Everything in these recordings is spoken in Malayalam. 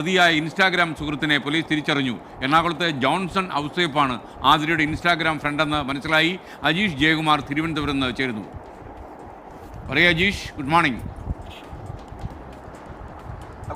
പ്രതിയായ ഇൻസ്റ്റാഗ്രാം സുഹൃത്തിനെ പോലീസ് തിരിച്ചറിഞ്ഞു. എറണാകുളത്തെ ജോൺസൺ ഔസേപ്പാണ് ആതിരയുടെ ഇൻസ്റ്റാഗ്രാം ഫ്രണ്ടെന്ന് മനസ്സിലായി. അജീഷ് ജയകുമാർ തിരുവനന്തപുരം നിന്ന് ചേരുന്നു. പറയൂ Ajeesh good morning.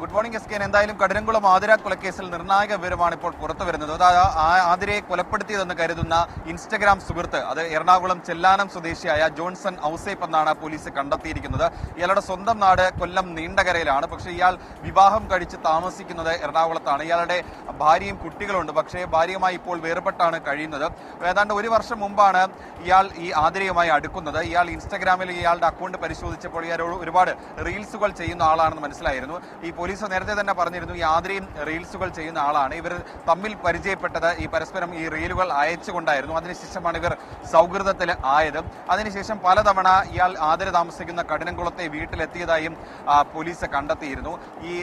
Good morning S K എന്തായാലും കഠിനംകുളം ആതിര കൊലക്കേസിൽ നിർണായക വിവരമാണ് ഇപ്പോൾ പുറത്തു വരുന്നത്. അതായത് ആതിരയെ കൊലപ്പെടുത്തിയതെന്ന് കരുതുന്ന ഇൻസ്റ്റഗ്രാം സുഹൃത്ത് അത് എറണാകുളം ചെല്ലാനം സ്വദേശിയായ ജോൺസൺ ഔസേപ്പ് എന്നാണ് പോലീസ് കണ്ടെത്തിയിരിക്കുന്നത്. ഇയാളുടെ സ്വന്തം നാട് കൊല്ലം നീണ്ടകരയിലാണ്. പക്ഷെ ഇയാൾ വിവാഹം കഴിച്ച് താമസിക്കുന്നത് എറണാകുളത്താണ്. ഇയാളുടെ ഭാര്യയും കുട്ടികളുണ്ട്. പക്ഷേ ഭാര്യയുമായി ഇപ്പോൾ വേർപെട്ടാണ് കഴിയുന്നത്. ഏതാണ്ട് ഒരു വർഷം മുമ്പാണ് ഇയാൾ ഈ ആതിരയുമായി അടുക്കുന്നത്. ഇയാൾ ഇൻസ്റ്റഗ്രാമിൽ ഇയാളുടെ അക്കൗണ്ട് പരിശോധിച്ചപ്പോൾ ഇയാൾ ഒരുപാട് റീൽസുകൾ ചെയ്യുന്ന ആളാണെന്ന് മനസ്സിലായിരുന്നു. ഈ പോലീസ് നേരത്തെ തന്നെ പറഞ്ഞിരുന്നു ഈ ആതിരയും റീൽസുകൾ ചെയ്യുന്ന ആളാണ്. ഇവർ തമ്മിൽ പരിചയപ്പെട്ടത് ഈ പരസ്പരം ഈ റീലുകൾ അയച്ചുകൊണ്ടായിരുന്നു. അതിനുശേഷമാണ് ഇവർ സൗഹൃദത്തിൽ ആയത്. അതിനുശേഷം പലതവണ ഇയാൾ ആതിര താമസിക്കുന്ന കഠിനംകുളത്തെ വീട്ടിലെത്തിയതായും പോലീസ് കണ്ടെത്തിയിരുന്നു. ഈ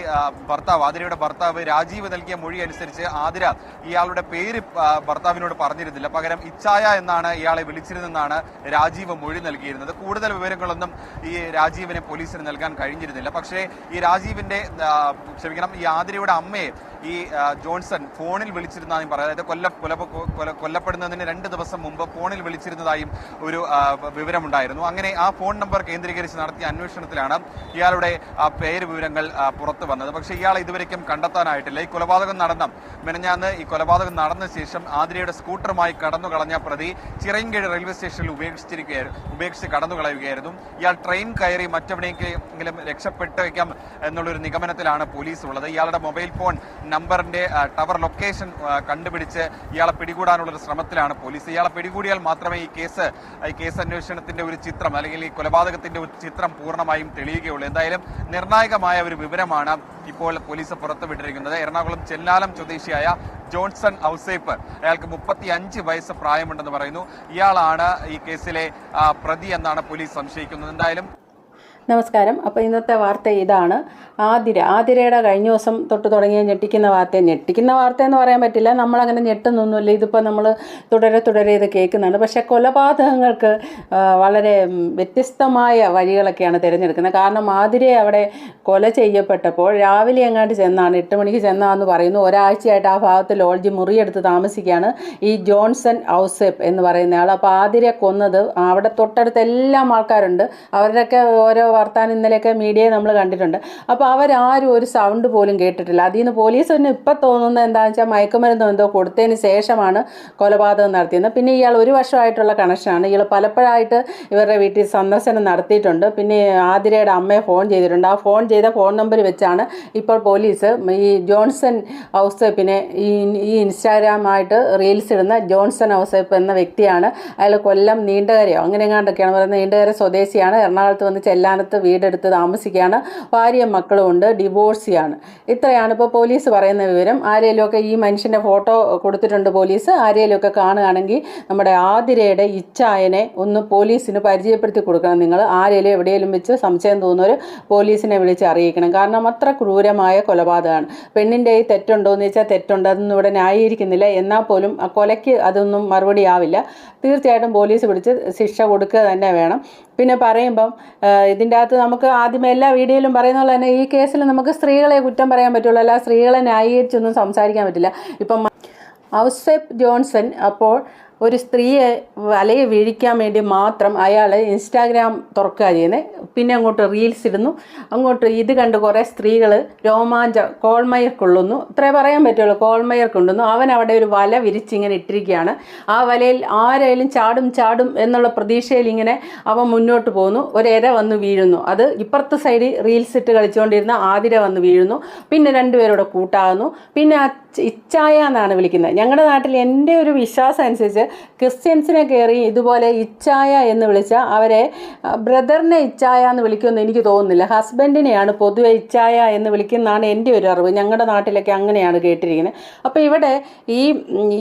ഭർത്താവ് ആതിരയുടെ ഭർത്താവ് രാജീവ് നൽകിയ മൊഴി അനുസരിച്ച് ആതിര ഇയാളുടെ പേര് ഭർത്താവിനോട് പറഞ്ഞിരുന്നില്ല. പകരം ഇച്ചായ എന്നാണ് ഇയാളെ വിളിച്ചിരുന്നെന്നാണ് രാജീവ് മൊഴി നൽകിയിരുന്നത്. കൂടുതൽ വിവരങ്ങളൊന്നും ഈ രാജീവിന് പോലീസിന് നൽകാൻ കഴിഞ്ഞിരുന്നില്ല. പക്ഷേ ഈ രാജീവിന്റെ ക്ഷമിക്കണം ഈ ആതിരയുടെ അമ്മയെ ഈ ജോൺസൺ ഫോണിൽ വിളിച്ചിരുന്നതായും പറയാം. അതായത് കൊല്ല കൊല കൊല- കൊല്ലപ്പെടുന്നതിന് രണ്ട് ദിവസം മുമ്പ് ഫോണിൽ വിളിച്ചിരുന്നതായും ഒരു വിവരമുണ്ടായിരുന്നു. അങ്ങനെ ആ ഫോൺ നമ്പർ കേന്ദ്രീകരിച്ച് നടത്തിയ അന്വേഷണത്തിലാണ് ഇയാളുടെ പേര് വിവരങ്ങൾ പുറത്തു വന്നത്. പക്ഷേ ഇയാളെ ഇതുവരേക്കും കണ്ടെത്താനായിട്ടില്ല. ഈ കൊലപാതകം നടന്ന മെനഞ്ഞാന്ന് ഈ കൊലപാതകം നടന്ന ശേഷം ആതിരയുടെ സ്കൂട്ടറുമായി കടന്നു കളഞ്ഞ പ്രതി ചിറയൻകീഴ് റെയിൽവേ സ്റ്റേഷനിൽ ഉപേക്ഷിച്ചിരിക്കുകയായിരുന്നു ഉപേക്ഷിച്ച് കടന്നു കളയുകയായിരുന്നു ഇയാൾ ട്രെയിൻ കയറി മറ്റെവിടെയെങ്കിലും രക്ഷപ്പെട്ടേക്കാം എന്നുള്ളൊരു നിഗമനത്തിലാണ് പോലീസ് ഉള്ളത് ഇയാളുടെ മൊബൈൽ ഫോൺ നമ്പറിന്റെ ടവർ ലൊക്കേഷൻ കണ്ടുപിടിച്ച് ഇയാളെ പിടികൂടാനുള്ള ഒരു ശ്രമത്തിലാണ് പോലീസ്. ഇയാളെ പിടികൂടിയാൽ മാത്രമേ ഈ കേസ് ഈ കേസ് അന്വേഷണത്തിന്റെ ഒരു ചിത്രം അല്ലെങ്കിൽ ഈ കൊലപാതകത്തിന്റെ ഒരു ചിത്രം പൂർണമായും തെളിയുകയുള്ളൂ. എന്തായാലും നിർണായകമായ ഒരു വിവരമാണ് ഇപ്പോൾ പോലീസ് പുറത്തുവിട്ടിരിക്കുന്നത്. എറണാകുളം ചെല്ലാലം സ്വദേശിയായ ജോൺസൺ ഔസേപ്പ്. അയാൾക്ക് മുപ്പത്തി അഞ്ച് വയസ്സ് പ്രായമുണ്ടെന്ന് പറയുന്നു. ഇയാളാണ് ഈ കേസിലെ പ്രതി എന്നാണ് പോലീസ് സംശയിക്കുന്നത്. എന്തായാലും നമസ്കാരം. അപ്പോൾ ഇന്നത്തെ വാർത്ത ഇതാണ്. ആതിര. ആതിരയുടെ കഴിഞ്ഞ ദിവസം തൊട്ട് തുടങ്ങിയ ഞെട്ടിക്കുന്ന വാർത്ത. ഞെട്ടിക്കുന്ന വാർത്ത എന്ന് പറയാൻ പറ്റില്ല. നമ്മളങ്ങനെ ഞെട്ടുന്നൊന്നുമില്ല. ഇതിപ്പോൾ നമ്മൾ തുടരെ തുടരെ ഇത് കേൾക്കുന്നുണ്ട്. പക്ഷേ കൊലപാതകങ്ങൾക്ക് വളരെ വ്യത്യസ്തമായ വഴികളൊക്കെയാണ് തിരഞ്ഞെടുക്കുന്നത്. കാരണം ആതിരയെ അവിടെ കൊല ചെയ്യപ്പെട്ടപ്പോൾ രാവിലെ എങ്ങാണ്ട് ചെന്നാണ് എട്ട് മണിക്ക് ചെന്നാന്ന് പറയുന്നു. ഒരാഴ്ചയായിട്ട് ആ ഭാഗത്ത് ലോഡ്ജ് മുറിയെടുത്ത് താമസിക്കുകയാണ് ഈ ജോൺസൺ ഔസേപ്പ് എന്ന് പറയുന്ന ആൾ അപ്പോൾ ആതിരെ കൊന്നത് അവിടെ തൊട്ടടുത്ത് എല്ലാം ആൾക്കാരുണ്ട്. അവരുടെയൊക്കെ ഓരോ വർത്താനം ഇന്നലെയൊക്കെ മീഡിയയെ നമ്മൾ കണ്ടിട്ടുണ്ട്. അപ്പോൾ അവരാരും ഒരു സൗണ്ട് പോലും കേട്ടിട്ടില്ല. അതിൽ നിന്ന് പോലീസ് തന്നെ ഇപ്പം തോന്നുന്നത് എന്താണെന്ന് വെച്ചാൽ മയക്കുമരുന്ന് എന്തോ കൊടുത്തതിന് ശേഷമാണ് കൊലപാതകം നടത്തിയത് പിന്നെ ഇയാൾ ഒരു വർഷമായിട്ടുള്ള കണക്ഷനാണ് ഇയാൾ പലപ്പോഴായിട്ട് ഇവരുടെ വീട്ടിൽ സന്ദർശനം നടത്തിയിട്ടുണ്ട്. പിന്നെ ആതിരയുടെ അമ്മയെ ഫോൺ ചെയ്തിട്ടുണ്ട്. ആ ഫോൺ ചെയ്ത ഫോൺ നമ്പർ വെച്ചാണ് ഇപ്പോൾ പോലീസ് ഈ ജോൺസൺ ഔസേപ്പിനെ ഈ ഈ ഇൻസ്റ്റാഗ്രാമായിട്ട് റീൽസ് ഇടുന്ന ജോൺസൺ ഔസേപ്പ് എന്ന വ്യക്തിയാണ്. അയാൾ കൊല്ലം നീണ്ടകരയോ അങ്ങനെ എങ്ങാണ്ടൊക്കെയാണ് പറയുന്നത്. നീണ്ടകര സ്വദേശിയാണ്. എറണാകുളത്ത് വന്ന് ചെല്ലാനത്ത് വീടെടുത്ത് താമസിക്കുകയാണ്. ഭാര്യയും മക്കളും ഉണ്ട്. ഡിവോഴ്സിയാണ്. ഇത്രയാണ് ഇപ്പോൾ പോലീസ് പറയുന്ന വിവരം. ആരെങ്കിലുമൊക്കെ ഈ മനുഷ്യന്റെ ഫോട്ടോ കൊടുത്തിട്ടുണ്ട് പോലീസ്? ആരെങ്കിലുമൊക്കെ കാണുകയാണെങ്കിൽ നമ്മുടെ ആതിരയുടെ ഇച്ചായനെ ഒന്ന് പോലീസിന് പരിചയപ്പെടുത്തി കൊടുക്കണം. നിങ്ങൾ ആരെങ്കിലും എവിടെയെങ്കിലും വെച്ച് സംശയം തോന്നുന്നവർ പോലീസിനെ വിളിച്ച് അറിയിക്കണം. കാരണം അത്ര ക്രൂരമായ കൊലപാതകമാണ്. പെണ്ണിന്റെ ഈ തെറ്റുണ്ടോ എന്ന് വെച്ചാൽ തെറ്റുണ്ട്. അതൊന്നും ഇവിടെ ന്യായീകരിക്കുന്നില്ല. എന്നാൽ പോലും ആ കൊലയ്ക്ക് അതൊന്നും മറുപടി ആവില്ല. തീർച്ചയായിട്ടും പോലീസ് പിടിച്ച് ശിക്ഷ കൊടുക്കുക തന്നെ വേണം. പിന്നെ പറയുമ്പം ഇതിന്റെ അകത്ത് നമുക്ക് ആദ്യം എല്ലാ വീഡിയോയിലും പറയുന്ന പോലെ തന്നെ ഈ കേസിൽ നമുക്ക് സ്ത്രീകളെ കുറ്റം പറയാൻ പറ്റുള്ളൂ. അല്ല സ്ത്രീകളെ ന്യായീകരിച്ചൊന്നും സംസാരിക്കാൻ പറ്റില്ല. ഇപ്പം ഔസെഫ് ജോൺസൺ അപ്പോൾ ഒരു സ്ത്രീയെ വലയെ വീഴിക്കാൻ വേണ്ടി മാത്രം അയാൾ ഇൻസ്റ്റാഗ്രാം തുറക്കുക ചെയ്യുന്നത് പിന്നെ അങ്ങോട്ട് റീൽസ് ഇടുന്നു. അങ്ങോട്ട് ഇത് കണ്ട് കുറേ സ്ത്രീകൾ രോമാഞ്ച കോൾമയർ കൊള്ളുന്നു. ഇത്രേ പറയാൻ പറ്റുള്ളൂ. കോൾമയർ കൊണ്ടുവന്നു. അവൻ അവിടെ ഒരു വല വിരിച്ചിങ്ങനെ ഇട്ടിരിക്കുകയാണ്. ആ വലയിൽ ആരായാലും ചാടും ചാടും എന്നുള്ള പ്രതീക്ഷയിൽ ഇങ്ങനെ അവൻ മുന്നോട്ട് പോകുന്നു ഒരര വന്ന് വീഴുന്നു. അത് ഇപ്പുറത്തെ സൈഡിൽ റീൽസ് ഇട്ട് കളിച്ചുകൊണ്ടിരുന്ന ആതിര വന്ന് വീഴുന്നു. പിന്നെ രണ്ടുപേരോടെ കൂട്ടാകുന്നു. പിന്നെ ഇച്ചായ എന്നാണ് വിളിക്കുന്നത്. ഞങ്ങളുടെ നാട്ടിൽ എന്റെ ഒരു വിശ്വാസം അനുസരിച്ച് ക്രിസ്ത്യൻസിനെ കയറി ഇതുപോലെ ഇച്ചായ എന്ന് വിളിച്ച അവരെ ബ്രദറിനെ ഇച്ചായ എന്ന് വിളിക്കുമെന്ന് എനിക്ക് തോന്നുന്നില്ല. ഹസ്ബൻഡിനെയാണ് പൊതുവെ ഇച്ചായ എന്ന് വിളിക്കുന്നതാണ് എന്റെ ഒരു അറിവ്. ഞങ്ങളുടെ നാട്ടിലൊക്കെ അങ്ങനെയാണ് കേട്ടിരിക്കുന്നത്. അപ്പോൾ ഇവിടെ ഈ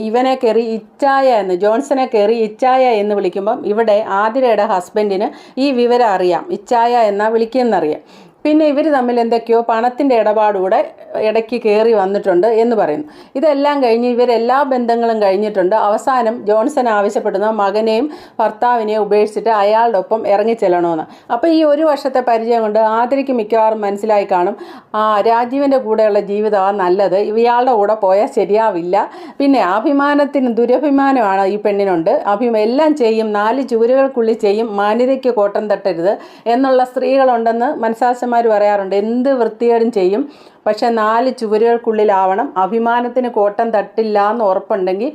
ഇവനെ കയറി ഇച്ചായ എന്ന് ജോൺസനെ കയറി ഇച്ചായ എന്ന് വിളിക്കുമ്പം ഇവിടെ ആതിരയുടെ ഹസ്ബൻഡിന് ഈ വിവരം അറിയാം. ഇച്ചായ എന്നാ വിളിക്കുന്നറിയാം. പിന്നെ ഇവർ തമ്മിൽ എന്തൊക്കെയോ പണത്തിന്റെ ഇടപാടുകൂടെ ഇടയ്ക്ക് കയറി വന്നിട്ടുണ്ട് എന്ന് പറയുന്നു. ഇതെല്ലാം കഴിഞ്ഞ് ഇവരെല്ലാ ബന്ധങ്ങളും കഴിഞ്ഞിട്ടുണ്ട്. അവസാനം ജോൺസൺ ആവശ്യപ്പെടുന്ന മകനെയും ഭർത്താവിനെയും ഉപേക്ഷിച്ചിട്ട് അയാളുടെ ഒപ്പം ഇറങ്ങിച്ചെല്ലണമെന്ന് അപ്പോൾ ഈ ഒരു വർഷത്തെ പരിചയം കൊണ്ട് ആതിരയ്ക്ക് മിക്കവാറും മനസ്സിലായി കാണും ആ രാജീവിന്റെ കൂടെയുള്ള ജീവിതമാണ് നല്ലത്. ഇയാളുടെ കൂടെ പോയാൽ ശരിയാവില്ല. പിന്നെ അഭിമാനത്തിന് ദുരഭിമാനമാണ് ഈ പെണ്ണിനുണ്ട്. അഭിമ എല്ലാം ചെയ്യും നാല് ചുവരുകൾക്കുള്ളിൽ ചെയ്യും മാന്യതയ്ക്ക് കോട്ടം തട്ടരുത് എന്നുള്ള സ്ത്രീകളുണ്ടെന്ന് മനസാശന്മാർ പറയാറുണ്ട് എന്ത് വൃത്തികേടും ചെയ്യും. പക്ഷേ നാല് ചുവരുകൾക്കുള്ളിലാവണം. അഭിമാനത്തിന് കോട്ടം തട്ടില്ല എന്ന് ഉറപ്പുണ്ടെങ്കിൽ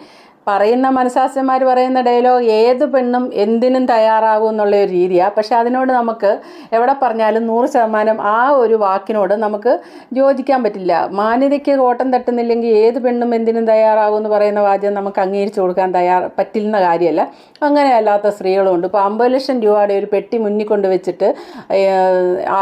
പറയുന്ന മനഃശാസ്ത്രന്മാർ പറയുന്ന ഡയലോഗ് ഏത് പെണ്ണും എന്തിനും തയ്യാറാകും എന്നുള്ള ഒരു രീതിയാണ് പക്ഷേ അതിനോട് നമുക്ക് എവിടെ പറഞ്ഞാലും നൂറ് ശതമാനം ആ ഒരു വാക്കിനോട് നമുക്ക് യോജിക്കാൻ പറ്റില്ല. മാന്യതയ്ക്ക് കോട്ടം തട്ടുന്നില്ലെങ്കിൽ ഏത് പെണ്ണും എന്തിനും തയ്യാറാകും എന്ന് പറയുന്ന വാചകം നമുക്ക് അംഗീകരിച്ചു കൊടുക്കാൻ തയ്യാർ പറ്റുന്ന കാര്യമല്ല. അങ്ങനെ അല്ലാത്ത സ്ത്രീകളുമുണ്ട് ഇപ്പോൾ അമ്പത് ലക്ഷം രൂപയുടെ ഒരു പെട്ടി മുന്നിൽ കൊണ്ട് വെച്ചിട്ട്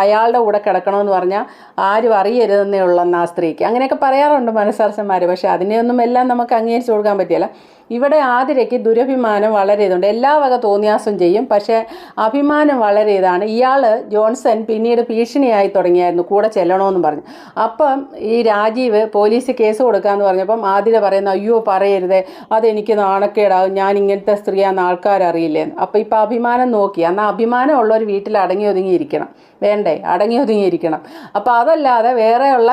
അയാളുടെ കൂടെ കിടക്കണമെന്ന് പറഞ്ഞാൽ ആരും അറിയരുതെന്നേ ഉള്ളെന്ന് ആ സ്ത്രീക്ക്. അങ്ങനെയൊക്കെ പറയാറുണ്ട് മനഃശാസ്ത്രന്മാർ പക്ഷേ അതിനെയൊന്നും എല്ലാം നമുക്ക് അംഗീകരിച്ചു കൊടുക്കാൻ പറ്റില്ല. ഇവിടെ ആതിരയ്ക്ക് ദുരഭിമാനം വളരെ ഇതുണ്ട് എല്ലാ വക തോന്നിയാസം ചെയ്യും. പക്ഷേ അഭിമാനം വളരെ ഇതാണ് ഇയാൾ ജോൺസൺ പിന്നീട് ഭീഷണിയായി തുടങ്ങിയായിരുന്നു. കൂടെ ചെല്ലണമെന്ന് പറഞ്ഞു. അപ്പം ഈ രാജീവ് പോലീസ് കേസ് കൊടുക്കാമെന്ന് പറഞ്ഞപ്പം ആതിര പറയുന്ന അയ്യോ പറയരുതേ. അതെനിക്ക് നാണക്കേടാവും ഞാൻ ഇങ്ങനത്തെ സ്ത്രീയാന്ന് ആൾക്കാരറിയില്ലേ അപ്പം ഇപ്പം അഭിമാനം നോക്കി. എന്നാൽ അഭിമാനം ഉള്ളവർ വീട്ടിൽ അടങ്ങി ഒതുങ്ങിയിരിക്കണം. വേണ്ടേ? അടങ്ങി ഒതുങ്ങിയിരിക്കണം. അപ്പോൾ അതല്ലാതെ വേറെയുള്ള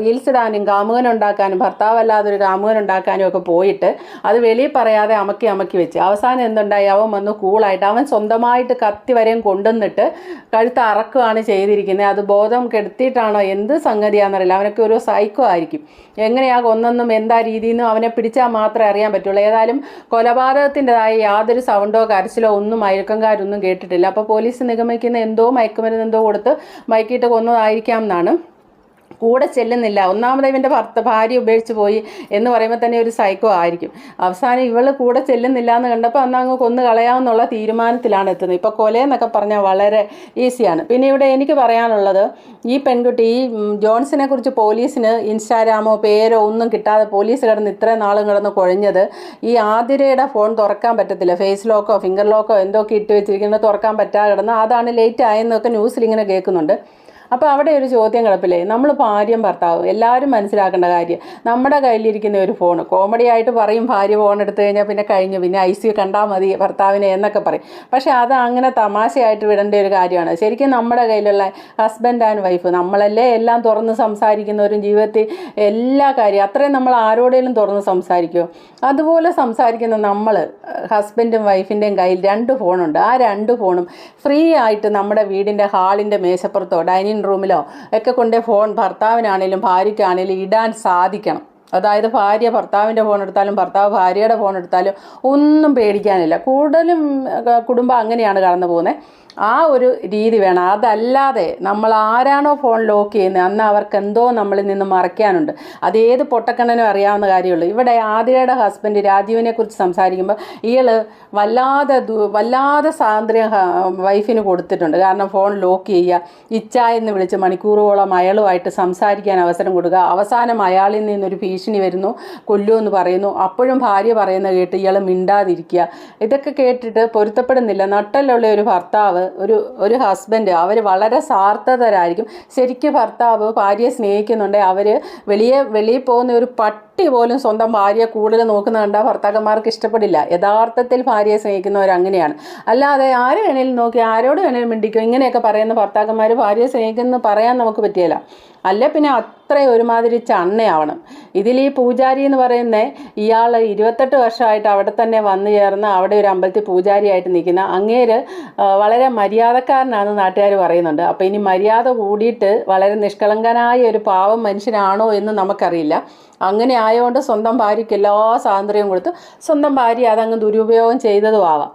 റീൽസ് ഇടാനും കാമുകൻ ഉണ്ടാക്കാനും ഭർത്താവല്ലാതെ ഒരു കാമുകൻ ഉണ്ടാക്കാനും ഒക്കെ പോയിട്ട് അത് വെളിയിൽ പറയാതെ അമക്കി അമക്കി വെച്ച്. അവസാനം എന്തുണ്ടായി? അവൻ വന്ന് കൂളായിട്ട് അവൻ സ്വന്തമായിട്ട് കത്തി വരെയും കൊണ്ടുവന്നിട്ട് കഴുത്ത് അറക്കുകയാണ് ചെയ്തിരിക്കുന്നത്. അത് ബോധം കെടുത്തിയിട്ടാണോ? എന്ത് സംഗതിയാണെന്നറിയില്ല. അവനൊക്കെ ഒരു സൈക്കോ ആയിരിക്കും. എങ്ങനെയാ കൊന്നെന്നും എന്താ രീതിയെന്നും അവനെ പിടിച്ചാൽ മാത്രമേ അറിയാൻ പറ്റുള്ളൂ. ഏതായാലും കൊലപാതകത്തിന്റെതായ യാതൊരു സൗണ്ടോ കരച്ചിലോ ഒന്നും അയൽക്കംകാരൊന്നും കേട്ടിട്ടില്ല. അപ്പോൾ പോലീസ് നിഗമിക്കുന്ന എന്തോ മയക്കുമരുന്ന് എന്തോ കൊടുത്ത് മയക്കിയിട്ട് കൊന്നതായിരിക്കാം എന്നാണ് കൂടെ ചെല്ലുന്നില്ല. ഒന്നാമത് ഇവന്റെ ഭർത്ത ഭാര്യ ഉപേക്ഷിച്ച് പോയി എന്ന് പറയുമ്പോൾ തന്നെ ഒരു സൈക്കോ ആയിരിക്കും. അവസാനം ഇവൾ കൂടെ ചെല്ലുന്നില്ല എന്ന് കണ്ടപ്പോൾ അന്ന് അങ്ങ് കൊന്നു കളയാമെന്നുള്ള തീരുമാനത്തിലാണ് എത്തുന്നത്. ഇപ്പോൾ കൊലയെന്നൊക്കെ പറഞ്ഞാൽ വളരെ ഈസിയാണ്. പിന്നെ ഇവിടെ എനിക്ക് പറയാനുള്ളത് ഈ പെൺകുട്ടി ഈ ജോൺസിനെ കുറിച്ച് പോലീസിന് ഇൻസ്റ്റാഗ്രാമോ പേരോ ഒന്നും കിട്ടാതെ പോലീസ് കിടന്ന് ഇത്രയും നാളും കിടന്ന് കുഴഞ്ഞത് ഈ ആതിരയുടെ ഫോൺ തുറക്കാൻ പറ്റത്തില്ല. ഫേസ് ലോക്കോ ഫിംഗർ ലോക്കോ എന്തൊക്കെ ഇട്ട് വെച്ചിരിക്കുന്നത് തുറക്കാൻ പറ്റാതെ കിടന്ന്. അതാണ് ലേറ്റ് ആയെന്നൊക്കെ ന്യൂസിൽ ഇങ്ങനെ കേൾക്കുന്നുണ്ട്. അപ്പോൾ അവിടെ ഒരു ചോദ്യം കിടപ്പില്ലേ? നമ്മൾ ഭാര്യയും ഭർത്താവ് എല്ലാവരും മനസ്സിലാക്കേണ്ട കാര്യം നമ്മുടെ കയ്യിലിരിക്കുന്ന ഒരു ഫോൺ കോമഡി ആയിട്ട് പറയും ഭാര്യ ഫോൺ എടുത്തു കഴിഞ്ഞാൽ പിന്നെ കഴിഞ്ഞു പിന്നെ ഐ സി കണ്ടാൽ മതി ഭർത്താവിനെ എന്നൊക്കെ പറയും. പക്ഷേ അത് അങ്ങനെ തമാശയായിട്ട് വിടേണ്ട ഒരു കാര്യമാണ്. ശരിക്കും നമ്മുടെ കയ്യിലുള്ള ഹസ്ബൻഡ് ആൻഡ് വൈഫ് നമ്മളല്ലേ എല്ലാം തുറന്ന് സംസാരിക്കുന്നവരും ജീവിതത്തിൽ എല്ലാ കാര്യവും അത്രയും നമ്മൾ ആരോടെങ്കിലും തുറന്ന് സംസാരിക്കുമോ അതുപോലെ സംസാരിക്കുന്ന നമ്മൾ ഹസ്ബൻഡും വൈഫിന്റെയും കയ്യിൽ രണ്ട് ഫോണുണ്ട് ആ രണ്ട് ഫോണും ഫ്രീ ആയിട്ട് നമ്മുടെ വീടിന്റെ ഹാളിന്റെ മേശപ്പുറത്തോ ഡൈനിങ് റൂമിലോ ഒക്കെ കൊണ്ട് ഫോൺ ഭർത്താവിനാണേലും ഭാര്യയ്ക്കാണേലും ഇടാൻ സാധിക്കണം. അതായത് ഭാര്യ ഭർത്താവിന്റെ ഫോൺ എടുത്താലും ഭർത്താവ് ഭാര്യയുടെ ഫോൺ എടുത്താലും ഒന്നും പേടിക്കാനില്ല. കൂടുതലും കുടുംബം അങ്ങനെയാണ് കടന്നു പോകുന്നത് ആ ഒരു രീതി വേണം. അതല്ലാതെ നമ്മൾ ആരാണോ ഫോൺ ലോക്ക് ചെയ്യുന്നത് അന്ന് അവർക്ക് എന്തോ നമ്മളിൽ നിന്ന് മറയ്ക്കാനുണ്ട്. അത് ഏത് പൊട്ടക്കണ്ണനും അറിയാവുന്ന കാര്യമുള്ളൂ. ഇവിടെ ആതിരയുടെ ഹസ്ബൻഡ് രാജീവിനെ കുറിച്ച് സംസാരിക്കുമ്പോൾ ഇയാൾ വല്ലാതെ വല്ലാതെ സ്വാതന്ത്ര്യം വൈഫിന് കൊടുത്തിട്ടുണ്ട്. കാരണം ഫോൺ ലോക്ക് ചെയ്യുക ഇച്ച എന്ന് വിളിച്ച് മണിക്കൂറുകളോളം അയാളുമായിട്ട് സംസാരിക്കാൻ അവസരം കൊടുക്കുക. അവസാനം അയാളിൽ നിന്നൊരു ഭീഷണി വരുന്നു കൊല്ലുമെന്ന് പറയുന്നു. അപ്പോഴും ഭാര്യ പറയുന്നത് കേട്ട് ഇയാൾ മിണ്ടാതിരിക്കുക. ഇതൊക്കെ കേട്ടിട്ട് പൊരുത്തപ്പെടുന്നില്ല. നട്ടലുള്ള ഒരു ഭർത്താവ് ഒരു ഒരു ഹസ്ബൻഡ് അവർ വളരെ സാർത്ഥതരായിരിക്കും. ശരിക്കും ഭർത്താവ് ഭാര്യയെ സ്നേഹിക്കുന്നുണ്ടെങ്കിൽ അവർ വെളിയെ വെളിയിൽ പോകുന്ന ഒരു പട്ടി പോലും സ്വന്തം ഭാര്യയെ കൂടുതൽ നോക്കുന്ന കണ്ടാൽ ഭർത്താക്കന്മാർക്ക് ഇഷ്ടപ്പെടില്ല. യഥാർത്ഥത്തിൽ ഭാര്യയെ സ്നേഹിക്കുന്നവർ അങ്ങനെയാണ്. അല്ലാതെ ആര് വേണേലും നോക്കി ആരോട് വേണേലും മിണ്ടിക്കും ഇങ്ങനെയൊക്കെ പറയുന്ന ഭർത്താക്കന്മാർ ഭാര്യയെ സ്നേഹിക്കുന്നു പറയാൻ നമുക്ക് പറ്റിയല്ല അല്ല പിന്നെ അത്രയും ഒരുമാതിരി ചണ്ണയാവണം. ഇതിൽ ഈ പൂജാരി എന്ന് പറയുന്ന ഇയാൾ ഇരുപത്തെട്ട് വർഷമായിട്ട് അവിടെ തന്നെ വന്നു ചേർന്ന് അവിടെ ഒരു അമ്പലത്തിൽ പൂജാരിയായിട്ട് നിൽക്കുന്ന അങ്ങേര് വളരെ മര്യാദക്കാരനാണെന്ന് നാട്ടുകാർ പറയുന്നുണ്ട്. അപ്പോൾ ഇനി മര്യാദ കൂടിയിട്ട് വളരെ നിഷ്കളങ്കനായ ഒരു പാവം മനുഷ്യനാണോ എന്ന് നമുക്കറിയില്ല. അങ്ങനെ ആയതുകൊണ്ട് സ്വന്തം ഭാര്യയ്ക്ക് എല്ലാ സ്വാതന്ത്ര്യവും കൊടുത്ത് സ്വന്തം ഭാര്യ അതങ്ങ് ദുരുപയോഗം ചെയ്തതും ആവാം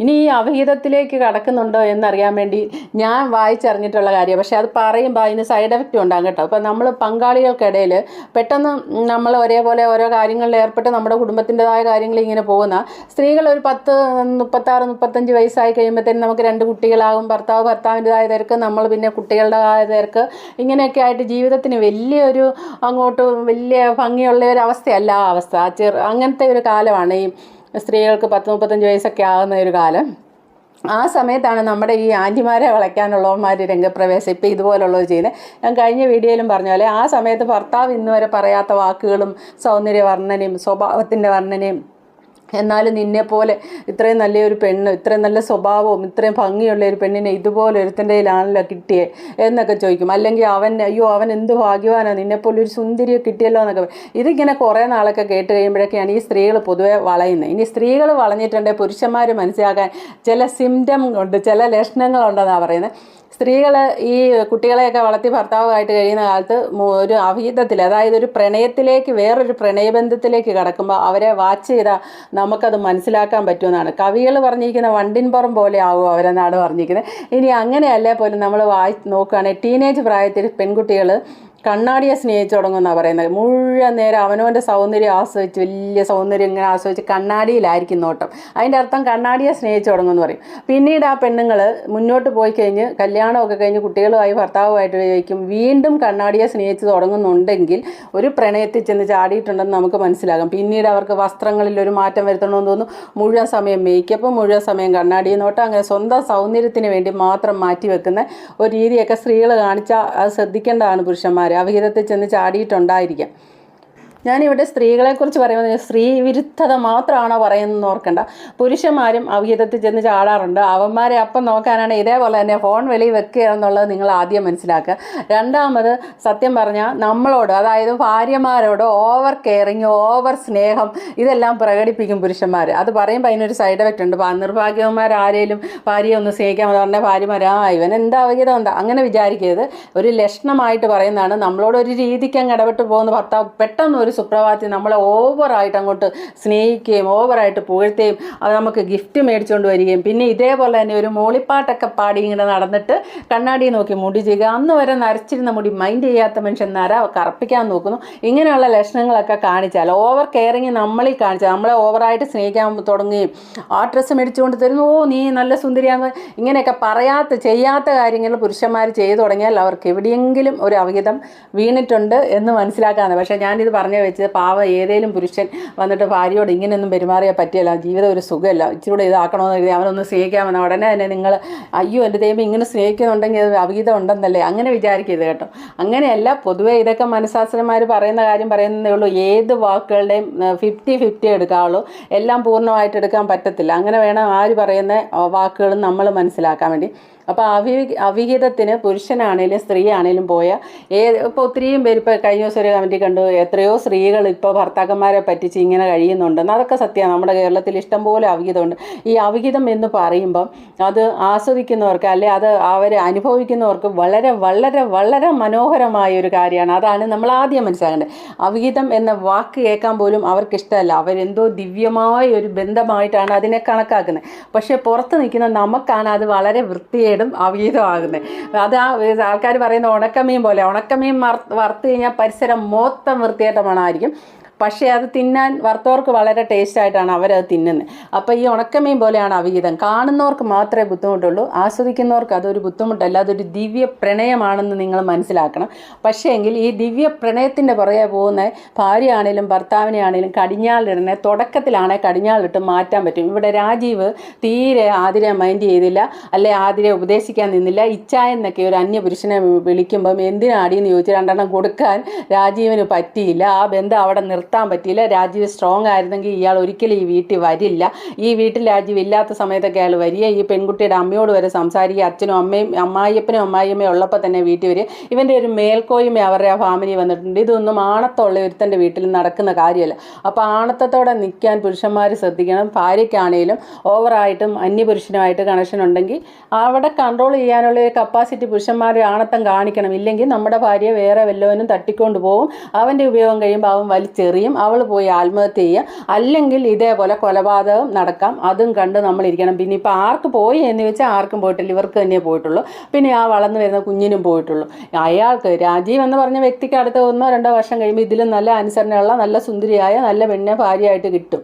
ഇനി ഈ അവഹിതത്തിലേക്ക് കടക്കുന്നുണ്ടോ എന്നറിയാൻ വേണ്ടി ഞാൻ വായിച്ചറിഞ്ഞിട്ടുള്ള കാര്യം പക്ഷേ അത് പറയുമ്പോൾ അതിന് സൈഡ് എഫക്റ്റ് ഉണ്ടാകും കേട്ടോ. അപ്പോൾ നമ്മൾ പങ്കാളികൾക്കിടയിൽ പെട്ടെന്ന് നമ്മൾ ഒരേപോലെ ഓരോ കാര്യങ്ങളിൽ ഏർപ്പെട്ട് നമ്മുടെ കുടുംബത്തിന്റെതായ കാര്യങ്ങൾ ഇങ്ങനെ പോകുന്ന സ്ത്രീകൾ ഒരു പത്ത് മുപ്പത്താറ് മുപ്പത്തഞ്ച് വയസ്സായി കഴിയുമ്പോഴത്തേനും നമുക്ക് രണ്ട് കുട്ടികളാകും. ഭർത്താവ് ഭർത്താവിന്റെതായ തിരക്ക് നമ്മൾ പിന്നെ കുട്ടികളുടേതായ തിരക്ക്. ഇങ്ങനെയൊക്കെ ആയിട്ട് ജീവിതത്തിന് വലിയൊരു അങ്ങോട്ട് വലിയ ഭംഗിയുള്ള ഒരു അവസ്ഥയല്ല ആ അവസ്ഥ. ചെറു അങ്ങനത്തെ ഒരു കാലമാണ് ഈ സ്ത്രീകൾക്ക് പത്ത് മുപ്പത്തഞ്ച് വയസ്സൊക്കെ ആകുന്ന ഒരു കാലം. ആ സമയത്താണ് നമ്മുടെ ഈ ആന്റിമാരെ വളയ്ക്കാനുള്ളവന്മാർ രംഗപ്രവേശം ഇപ്പം ഇതുപോലുള്ളത് ചെയ്യുന്നത് ഞാൻ കഴിഞ്ഞ വീഡിയോയിലും പറഞ്ഞ പോലെ ആ സമയത്ത് ഭർത്താവ് ഇന്നുവരെ പറയാത്ത വാക്കുകളും സൗന്ദര്യ വർണനയും സ്വഭാവത്തിന്റെ വർണനയും എന്നാലും നിന്നെപ്പോലെ ഇത്രയും നല്ലൊരു പെണ്ണ് ഇത്രയും നല്ല സ്വഭാവവും ഇത്രയും ഭംഗിയുള്ള ഒരു പെണ്ണിനെ ഇതുപോലെ ഒരുത്തന്റെ കയ്യിലാണല്ലോ കിട്ടിയേ എന്നൊക്കെ ചോദിക്കും. അല്ലെങ്കിൽ അവൻ അയ്യോ അവൻ എന്ത് ഭാഗ്യവാനാണ് നിന്നെപ്പോലെ ഒരു സുന്ദരിയെ കിട്ടിയല്ലോ എന്നൊക്കെ. ഇതിങ്ങനെ കുറേ നാളൊക്കെ കേട്ട് കഴിയുമ്പോഴൊക്കെയാണ് ഈ സ്ത്രീകൾ പൊതുവെ വളയുന്നത്. ഇനി സ്ത്രീകൾ വളഞ്ഞിട്ടുണ്ടെങ്കിൽ പുരുഷന്മാർ മനസ്സിലാക്കാൻ ചില സിംറ്റം ഉണ്ട് ചില ലക്ഷണങ്ങളുണ്ടെന്നാണ് പറയുന്നത്. സ്ത്രീകൾ ഈ കുട്ടികളെയൊക്കെ വളർത്തി ഭർത്താവുമായിട്ട് കഴിയുന്ന കാലത്ത് ഒരു അവിഹിതത്തിൽ അതായത് ഒരു പ്രണയത്തിലേക്ക് വേറൊരു പ്രണയബന്ധത്തിലേക്ക് കടക്കുമ്പോൾ അവരെ വാച്ച് ചെയ്താൽ നമുക്കത് മനസ്സിലാക്കാൻ പറ്റുമെന്നാണ്. കവികൾ പറഞ്ഞിരിക്കുന്ന വണ്ടിൻപുറം പോലെ ആവും അവരെന്നാണ് പറഞ്ഞിരിക്കുന്നത്. ഇനി അങ്ങനെയല്ലേ പോലും നമ്മൾ വായി നോക്കുകയാണെങ്കിൽ ടീനേജ് പ്രായത്തിൽ പെൺകുട്ടികൾ കണ്ണാടിയെ സ്നേഹിച്ചു തുടങ്ങുമെന്നാണ് പറയുന്നത്. മുഴുവൻ നേരം അവനവന്റെ സൗന്ദര്യം ആസ്വദിച്ച് വലിയ സൗന്ദര്യം ഇങ്ങനെ ആസ്വദിച്ച് കണ്ണാടിയിലായിരിക്കും നോട്ടം. അതിന്റെ അർത്ഥം കണ്ണാടിയെ സ്നേഹിച്ചു തുടങ്ങുമെന്ന് പറയും. പിന്നീട് ആ പെണ്ണുങ്ങൾ മുന്നോട്ട് പോയി കഴിഞ്ഞ് കല്യാണമൊക്കെ കഴിഞ്ഞ് കുട്ടികളുമായി ഭർത്താവുമായിട്ട് കഴിക്കും വീണ്ടും കണ്ണാടിയെ സ്നേഹിച്ച് തുടങ്ങുന്നുണ്ടെങ്കിൽ ഒരു പ്രണയത്തിൽ ചെന്ന് ചാടിയിട്ടുണ്ടെന്ന് നമുക്ക് മനസ്സിലാകും. പിന്നീട് അവർക്ക് വസ്ത്രങ്ങളിൽ ഒരു മാറ്റം വരുത്തണമെന്ന് തോന്നുന്നു മുഴുവൻ സമയം മേക്കപ്പ് മുഴുവൻ സമയം കണ്ണാടി നോട്ടം. അങ്ങനെ സ്വന്തം സൗന്ദര്യത്തിന് വേണ്ടി മാത്രം മാറ്റി വെക്കുന്ന ഒരു രീതിയൊക്കെ സ്ത്രീകൾ കാണിച്ചാൽ അത് ശ്രദ്ധിക്കേണ്ടതാണ് പുരുഷന്മാർ അവിഹിതത്തിൽ ചെന്ന് ചാടിയിട്ടുണ്ടായിരിക്കാം. ഞാനിവിടെ സ്ത്രീകളെക്കുറിച്ച് പറയുന്നത് സ്ത്രീ വിരുദ്ധത മാത്രമാണോ പറയുന്നതെന്ന് ഓർക്കണ്ട. പുരുഷന്മാരും അവഹിതത്തിൽ ചെന്ന് ചാടാറുണ്ട്. അവന്മാരെ അപ്പം നോക്കാനാണ് ഇതേപോലെ തന്നെ ഫോൺ വെളി വെക്കുക എന്നുള്ളത് നിങ്ങൾ ആദ്യം മനസ്സിലാക്കുക. രണ്ടാമത് സത്യം പറഞ്ഞാൽ നമ്മളോട് അതായത് ഭാര്യമാരോട് ഓവർ കെയറിങ് ഓവർ സ്നേഹം ഇതെല്ലാം പ്രകടിപ്പിക്കും പുരുഷന്മാർ അത് പറയുമ്പോൾ അതിനൊരു സൈഡ് എഫക്റ്റ് ഉണ്ട്. നിർഭാഗ്യവന്മാരാരേലും ഭാര്യയെ ഒന്ന് സ്നേഹിക്കാൻ പറഞ്ഞാൽ ഭാര്യമാരാ ഇവൻ എന്താ അവഹിതം എന്താ? അങ്ങനെ വിചാരിക്കരുത്. ഒരു ലക്ഷണമായിട്ട് പറയുന്നതാണ് നമ്മളോട് ഒരു രീതിക്ക് അങ്ങ് ഇടപെട്ട് പോകുന്ന ഭർത്താവ് പെട്ടെന്ന് ഒരു സുപ്രഭാതത്തിൽ നമ്മളെ ഓവറായിട്ട് അങ്ങോട്ട് സ്നേഹിക്കുകയും ഓവറായിട്ട് പുകഴ്ത്തുകയും അത് നമുക്ക് ഗിഫ്റ്റ് മേടിച്ചുകൊണ്ട് വരികയും പിന്നെ ഇതേപോലെ തന്നെ ഒരു മൂളിപ്പാട്ടൊക്കെ പാടി ഇങ്ങനെ നടന്നിട്ട് കണ്ണാടി നോക്കി മുടി ചെയ്യുക. അന്ന് വരെ നരച്ചിരുന്ന മുടി മൈൻഡ് ചെയ്യാത്ത മനുഷ്യൻ നര കറപ്പിക്കാൻ നോക്കുന്നു. ഇങ്ങനെയുള്ള ലക്ഷണങ്ങളൊക്കെ കാണിച്ചാൽ ഓവർ കെയറിങ് നമ്മളിൽ കാണിച്ചാൽ നമ്മളെ ഓവറായിട്ട് സ്നേഹിക്കാൻ തുടങ്ങുകയും ആ ഡ്രസ്സ് മേടിച്ചുകൊണ്ട് തരുന്നു ഓ നീ നല്ല സുന്ദരിയാന്ന്. ഇങ്ങനെയൊക്കെ പറയാത്ത ചെയ്യാത്ത കാര്യങ്ങൾ പുരുഷന്മാർ ചെയ്തു തുടങ്ങിയാൽ അവർക്ക് എവിടെയെങ്കിലും ഒരു അവിഹിതം വീണിട്ടുണ്ട് എന്ന് മനസ്സിലാക്കാന്ന് പക്ഷേ ഞാനിത് പറഞ്ഞു വെച്ചത് പാവ ഏതേലും പുരുഷൻ വന്നിട്ട് ഭാര്യയോട് ഇങ്ങനെയൊന്നും പെരുമാറിയാൽ പറ്റിയല്ല. ജീവിതം ഒരു സുഖമല്ല. ഇച്ചിരി കൂടെ ഇതാക്കണമെന്ന് കരുതി അവനൊന്ന് സ്നേഹിക്കാമെന്ന് ഉടനെ തന്നെ നിങ്ങൾ അയ്യോ എന്റെ ദൈവം ഇങ്ങനെ സ്നേഹിക്കുന്നുണ്ടെങ്കിൽ അത് അവിഹിതം ഉണ്ടെന്നല്ലേ? അങ്ങനെ വിചാരിക്കരുത് കേട്ടോ. അങ്ങനെയല്ല പൊതുവേ ഇതൊക്കെ മനഃശാസ്ത്രന്മാർ പറയുന്ന കാര്യം പറയുന്നതേ ഉള്ളൂ. ഏത് വാക്കുകളുടെയും ഫിഫ്റ്റി ഫിഫ്റ്റി എടുക്കാവുള്ളൂ. എല്ലാം പൂർണമായിട്ട് എടുക്കാൻ പറ്റത്തില്ല. അങ്ങനെ വേണം ആര് പറയുന്ന വാക്കുകളും നമ്മൾ മനസ്സിലാക്കാൻ വേണ്ടി. അപ്പോൾ അവി അവിഹിതത്തിന് പുരുഷനാണേലും സ്ത്രീ ആണേലും പോയ ഏ ഇപ്പോൾ ഒത്തിരിയും പേര് ഇപ്പോൾ കഴിഞ്ഞ ദിവസം ഒരു കമന്റി കണ്ടു എത്രയോ സ്ത്രീകൾ ഇപ്പോൾ ഭർത്താക്കന്മാരെ പറ്റിച്ച് ഇങ്ങനെ കഴിയുന്നുണ്ടെന്ന്. അതൊക്കെ സത്യമാണ് നമ്മുടെ കേരളത്തിൽ ഇഷ്ടംപോലെ അവിഹിതമുണ്ട്. ഈ അവിഹിതം എന്ന് പറയുമ്പം അത് ആസ്വദിക്കുന്നവർക്ക് അല്ലെ അത് അവർ അനുഭവിക്കുന്നവർക്ക് വളരെ വളരെ വളരെ മനോഹരമായ ഒരു കാര്യമാണ്. അതാണ് നമ്മൾ ആദ്യം മനസ്സിലാക്കേണ്ടത്. അവിഹിതം എന്ന വാക്ക് കേൾക്കാൻ പോലും അവർക്കിഷ്ടമല്ല. അവരെന്തോ ദിവ്യമായ ഒരു ബന്ധമായിട്ടാണ് അതിനെ കണക്കാക്കുന്നത്. പക്ഷേ പുറത്ത് നിൽക്കുന്ന നമുക്കാണ് അത് വളരെ വൃത്തികേടും അവീതമാകുന്നത് അത് ആ ആൾക്കാർ പറയുന്ന ഉണക്കമീൻ പോലെ ഉണക്കമീൻ വറുത്ത് കഴിഞ്ഞാൽ പരിസരം മൊത്തം വൃത്തിയായിട്ട് മണമായിരിക്കും പക്ഷേ അത് തിന്നാൻ വറുത്തവർക്ക് വളരെ ടേസ്റ്റ് ആയിട്ടാണ് അവരത് തിന്നുന്നത് അപ്പോൾ ഈ ഉണക്കമീൻ പോലെയാണ് അവിഹിതം. കാണുന്നവർക്ക് മാത്രമേ ബുദ്ധിമുട്ടുള്ളൂ ആസ്വദിക്കുന്നവർക്ക് അതൊരു ബുദ്ധിമുട്ടല്ല അതൊരു ദിവ്യ പ്രണയമാണെന്ന് നിങ്ങൾ മനസ്സിലാക്കണം. പക്ഷേ എങ്കിൽ ഈ ദിവ്യ പ്രണയത്തിന്റെ പുറകെ പോകുന്ന ഭാര്യയാണേലും ഭർത്താവിനെ ആണേലും കടിഞ്ഞാളിടനെ തുടക്കത്തിലാണെ കടിഞ്ഞാളിട്ട് മാറ്റാൻ പറ്റും. ഇവിടെ രാജീവ് തീരെ ആതിരെ മൈൻഡ് ചെയ്തില്ല അല്ലെ ആതിരെ ഉപദേശിക്കാൻ നിന്നില്ല. ഇച്ഛ എന്നൊക്കെ ഒരു അന്യപുരുഷനെ വിളിക്കുമ്പം എന്തിനാടിയെന്ന് ചോദിച്ച് രണ്ടെണ്ണം കൊടുക്കാൻ രാജീവിന് പറ്റിയില്ല. ആ ബന്ധം അവിടെ നിർത്താൻ പറ്റിയില്ല. രാജീവ് സ്ട്രോങ് ആയിരുന്നെങ്കിൽ ഇയാൾ ഒരിക്കലും ഈ വീട്ടിൽ വരില്ല. ഈ വീട്ടിൽ രാജീവ് ഇല്ലാത്ത സമയത്തൊക്കെ അയാൾ വരിക. ഈ പെൺകുട്ടിയുടെ അമ്മയോട് വരെ സംസാരിക്കുക. അച്ഛനും അമ്മയും അമ്മായിയപ്പനും അമ്മായിയമ്മയും ഉള്ളപ്പോൾ തന്നെ വീട്ടിൽ വരിക. ഇവന്റെ ഒരു മേൽക്കോയ്മ അവരുടെ ആ ഫാമിലി വന്നിട്ടുണ്ട്. ഇതൊന്നും ആണത്തമുള്ള ഒരുത്തന്റെ വീട്ടിൽ നടക്കുന്ന കാര്യമല്ല. അപ്പോൾ ആണത്തത്തോടെ നിൽക്കാൻ പുരുഷന്മാർ ശ്രദ്ധിക്കണം. ഭാര്യയ്ക്കാണേലും ഓവറായിട്ടും അന്യപുരുഷനുമായിട്ട് കണക്ഷൻ ഉണ്ടെങ്കിൽ അവിടെ കൺട്രോൾ ചെയ്യാനുള്ള ഒരു കപ്പാസിറ്റി പുരുഷന്മാർ ആണത്തം കാണിക്കണം. ഇല്ലെങ്കിൽ നമ്മുടെ ഭാര്യയെ വേറെ വല്ലവനും തട്ടിക്കൊണ്ട് പോകും. അവന്റെ ഉപയോഗം കഴിയുമ്പോൾ അവൻ വലിച്ചെറിയും അവൾ പോയി ആത്മഹത്യ ചെയ്യുക. അല്ലെങ്കിൽ ഇതേപോലെ കൊലപാതകം നടക്കാം. അതും കണ്ട് നമ്മളിരിക്കണം പിന്നെ ഇപ്പോൾ ആർക്ക് പോയി എന്ന് വെച്ചാൽ ആർക്കും പോയിട്ടില്ല. ഇവർക്ക് തന്നെ പോയിട്ടുള്ളൂ. പിന്നെ ആ വളർന്നു വരുന്ന കുഞ്ഞിനും പോയിട്ടുള്ളൂ. അയാൾക്ക് രാജീവ് എന്ന് പറഞ്ഞ വ്യക്തിക്ക് അടുത്ത ഒന്നോ രണ്ടോ വർഷം കഴിയുമ്പോൾ ഇതിലും നല്ല അനുസരണയുള്ള നല്ല സുന്ദരിയായ നല്ല പെണ്ണെ ഭാര്യയായിട്ട് കിട്ടും.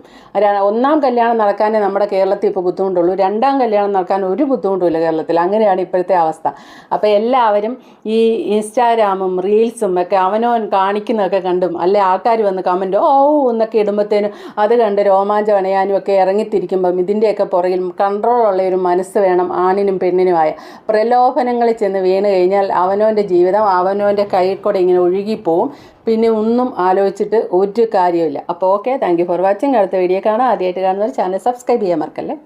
ഒന്നാം കല്യാണം നടക്കാനേ നമ്മുടെ കേരളത്തിൽ ഇപ്പോൾ ബുദ്ധിമുട്ടുള്ളൂ. രണ്ടാം കല്യാണം നടക്കാൻ ഒരു ബുദ്ധിമുട്ടുമില്ല കേരളത്തിൽ. അങ്ങനെയാണ് ഇപ്പോഴത്തെ അവസ്ഥ. അപ്പോൾ എല്ലാവരും ഈ ഇൻസ്റ്റാഗ്രാമും റീൽസും ഒക്കെ അവനോൻ കാണിക്കുന്നതൊക്കെ കണ്ടും അല്ലെ ആൾക്കാർ വന്ന് കമന്റ് ഓ എന്നൊക്കെ ഇടുമ്പോഴത്തേനും അത് കണ്ട് രോമാഞ്ചം അണയാനും ഒക്കെ ഇറങ്ങിത്തിരിക്കുമ്പം ഇതിന്റെയൊക്കെ പുറകിൽ കൺട്രോളുള്ള ഒരു മനസ്സ് വേണം ആണിനും പെണ്ണിനുമായ. പ്രലോഭനങ്ങളിൽ ചെന്ന് വീണ് കഴിഞ്ഞാൽ അവനവന്റെ ജീവിതം അവനവന്റെ കയ്യിൽ കൂടെ ഇങ്ങനെ ഒഴുകിപ്പോവും. പിന്നെ ഒന്നും ആലോചിച്ചിട്ട് ഒരു കാര്യമില്ല അപ്പോൾ okay thank you for watching അടുത്ത വീഡിയോ കാണാം. ആദ്യമായിട്ട് കാണുന്നവർ ചാനൽ സബ്സ്ക്രൈബ് ചെയ്യാൻ മറക്കല്ലേ?